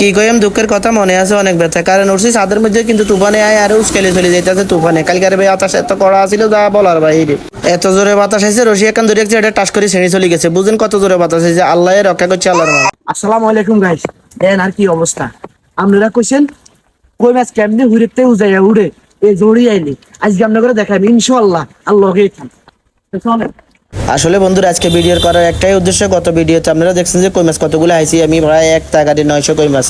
কি কইম দুঃখের কথা মনে আছে অনেক ব্যথা। কারণ উঠছি ছাদের মধ্যে কিন্তু তুফানে আয় আর উস্কেলে চলে যাইতেছে তুফানে। কালকার ভাই বাতাস এত কড়া ছিল যা বলার বাইরে এত জোরে বাতাস আইছে রশি একান ধরে এটা টাস করে ছেড়ে চলে গেছে। বুঝেন কত জোরে বাতাস আইছে আল্লাহ রক্ষা করছে আল্লাহর আসসালামু আলাইকুম গাইস দেন আর কি অবস্থা? আপনারা কইছেন কই কেমনে হুড়েতে উজাইয়া উড়ে? এই জড়ি আইলি। আজকে আপনাদের দেখাবি ইনশাআল্লাহ আল্লাহকে শোনেন। আসলে বন্ধুরা আজকে ভিডিও করার একটাই উদ্দেশ্য গত ভিডিওতে আপনারা দেখছেন যে কই মাছ কতগুলো আইছি আমি প্রায় এক টাকাটি নয়শো কই মাছ।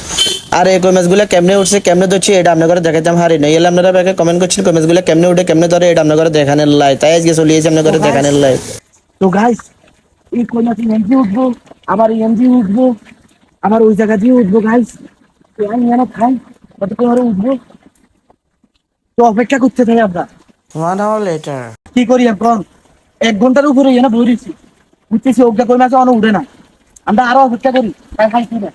আর এই কই মাছগুলো কেমনে উঠছে কেমনে ধরছি এটা আপনারা দেখাতাম হারি নাই। এলে আপনারা ব্যাকে কমেন্ট করছেন কই মাছগুলো কেমনে উঠে কেমনে ধরে এটা আপনারা দেখানোর লাই। তাই আজকে চলে এসেছি আপনাদের দেখানোর লাই। তো গাইস এই কই মাছ এমজি উঠবো আবার এমজি উঠবো আবার ওই জায়গা দিয়ে উঠবো গাইস তো আমি এনে খাই কতক্ষণ ধরে উঠবো? তো অপেক্ষা করতে থাকি আমরা। ওয়ান আওয়ার লেটার কি করি এখন এক ঘণ্টার উপরে এনে বইরেছি বুঝতেছি অজ্ঞা কই মাছ অন উঠে না। আমরা আরও অপেক্ষা করি তাই খাই কি না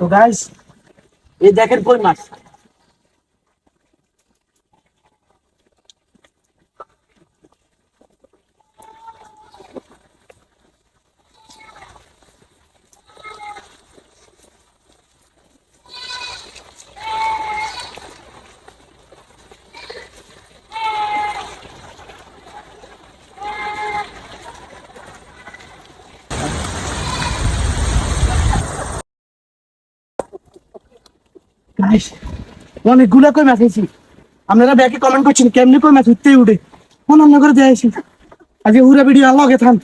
তো গাইস এই দেখেন কই মাছ। অনেকগুলা কই মাছ আইছি আপনারা ব্যাকে কমেন্ট করছেন, কেমনি কই মাছ উঠতেই উঠে। কোন অন্য করে দিয়ে আসি আজকে হুরা ভিডিও আল্লাহ কে থান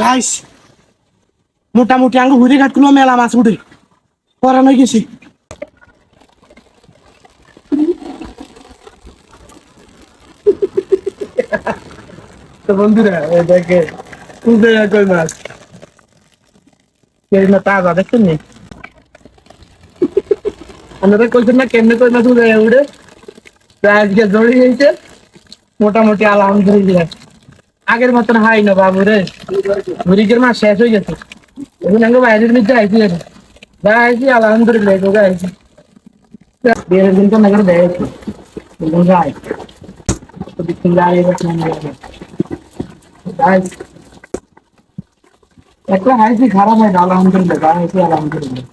গাইস মোটামুটি আঙ্গ হুরি ঘাট কোনো মেলা মাছ উঠে। পরানো গেছি তো বন্ধুরা দেখে উঠে কই মাছ। এই না তাজা, দেখছেন নি? আপনারা কইছেন না কেমনে কই মাছ উঠে উঠে? আজকে জড়ি হয়েছে মোটামুটি আলহামদুলিল্লাহ। আগের মতন হাই না বাবু রে। মুরিগের মাছ শেষ হয়ে গেছে। এখন আগে বাইরের মধ্যে আইছি আর। ভাই আইছি, আলহামদুলিল্লাহ তোকে আইছি। বিয়ের দিন তো নগর দেখছি যাই তো বিসমিল্লাহ রহমান রহিম গাইস একটা হাইছি খারাপ হয় না, আলহামদুলিল্লাহ গা হয়েছে আলহামদুলিল্লাহ।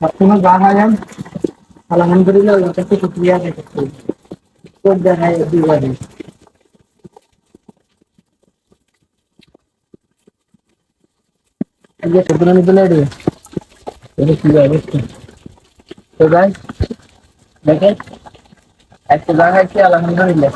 সবসময় গা হয় আলহামদুলিল্লাহ আল্লাহ কাছে শুক্রিয়া আদায় করতে হবে। খুব দেখায় দুবারে ये कितना निकल रही है चलो की है, इसकी। तो गाइस देखें, ऐसे जाना है कि अल्हम्दुलिल्लाह